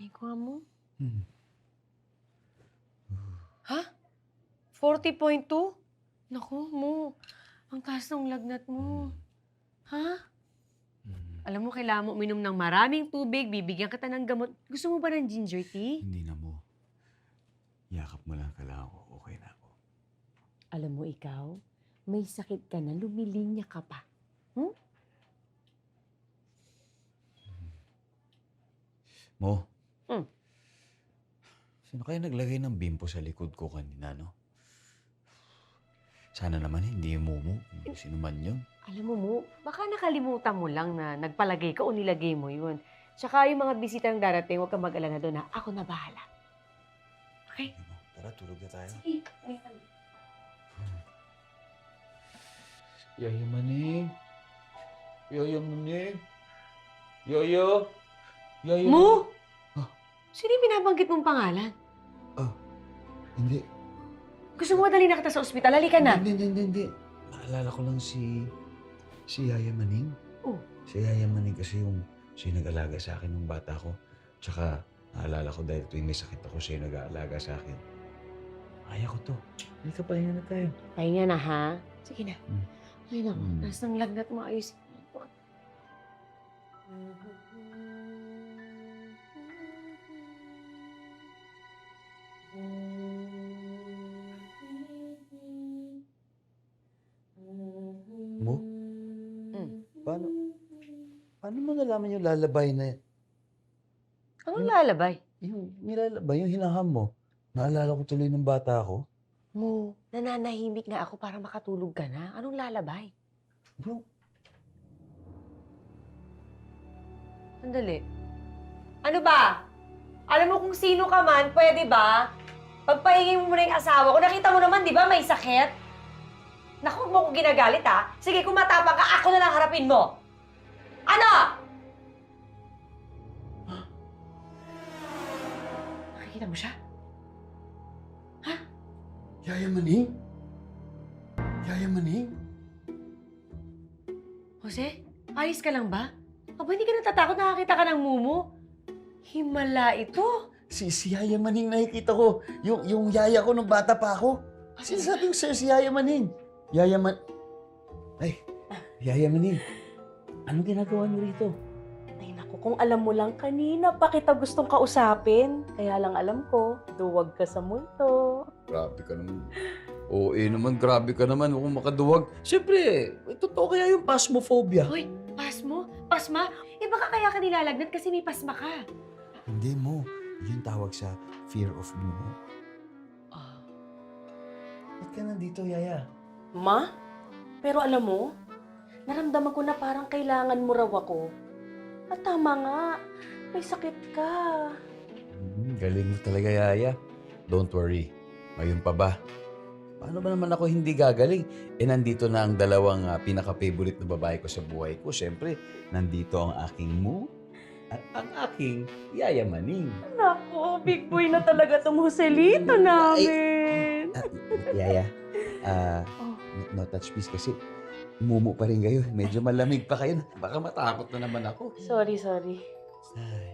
Ay, kuha mo. Hmm. Ha? 40.2? Naku mo, ang taas ng lagnat mo. Ha? Hmm. Alam mo, kailangan mo uminom ng maraming tubig, bibigyan kita ng gamot. Gusto mo ba ng ginger tea? Hindi na mo. Yakap mo lang kailangan ko. Okay na ako. Alam mo ikaw, may sakit ka na, lumilinya ka pa. Mo. Sino kaya naglagay ng bimpo sa likod ko kanina, no? Sana naman hindi yung mumu. Sino man yun. Alam mo mo, baka nakalimutan mo lang na nagpalagay ka o nilagay mo yun. Tsaka yung mga bisitang darating, huwag kang mag-alala doon ha. Ako na bahala. Okay? Tara, tulog na tayo. Sige. Yaya Maning. Yaya Maning. Yaya. Yaya Mo? Sino yung binabanggit mong pangalan? Hindi. Gusto mo madali na kita sa ospital? Halika na. Hindi, hindi, hindi, hindi. Naalala ko lang si... Si Yaya Maning. Oh. Si Yaya Maning kasi yung... Siya yung nag-alaga sa akin nung bata ko. Tsaka, naalala ko dahil tuwing may sakit ako, siya yung nag-aalaga sa akin. Kaya ko to. Halika, pahinga na tayo. Pahinga na ha. Sige na. Hmm. Ay naku, Hmm. taas ng lagnat mo. Ayos. Mo? Paano mo nalaman yung lalabay na... Anong lalabay? Yung nilalabay, yung hinaham mo? Naalala ko tuloy ng bata ako. Mo, nananahimik nga ako para makatulog ka na. Anong lalabay? Bro, Sandali. Ano ba? Alam mo kung sino ka man, pwede ba? Pagpahingin mo muna yung asawa ko, nakita mo naman, di ba, may sakit? Naku, huwag mo ko ginagalit, ha? Sige, kung matapang ka, ako na lang harapin mo. Ano? Nakikita mo siya? Yaya Maning? Yaya Maning? Jose, ayos ka lang ba? Aba, hindi ka natatakot nakakita ka ng mumu? Himala ito. Si, si Yaya Maning nakikita ko. Yung, yung yaya ko nung bata pa ako. Sinasabi ko sa'yo si Yaya Maning. Yaya Man... Ay, Yaya Maning. Anong ginagawa niyo rito? Ay naku, kung alam mo lang kanina pa kita gustong kausapin. Kaya lang alam ko, duwag ka sa multo. Grabe ka naman. Oo, eh naman, grabe ka naman kung makaduwag. Siyempre, eh, totoo kaya yung phasmophobia. Hoy, pasmo? Pasma? Eh baka kaya ka nilalagnat kasi may pasma ka. Hindi mo. Yun tawag sa fear of mumu. Ah. Ba't ka nandito, Yaya? Ma? Pero alam mo, naramdaman ko na parang kailangan mo raw ako. At tama nga, may sakit ka. Hmm, galing mo talaga, Yaya. Don't worry. Ngayon pa ba? Paano ba naman ako hindi gagaling? Eh, nandito na ang dalawang ah, pinaka-favorite na babae ko sa buhay ko. Siyempre, nandito ang aking mo at ang aking Yaya Maning. Naku, big boy na talaga tong Joselito namin. Ah, yaya, ah, Oh. no, no touch please kasi mumu pa rin kayo. Medyo malamig pa kayo. Baka matakot na naman ako. Sorry, sorry. Ay,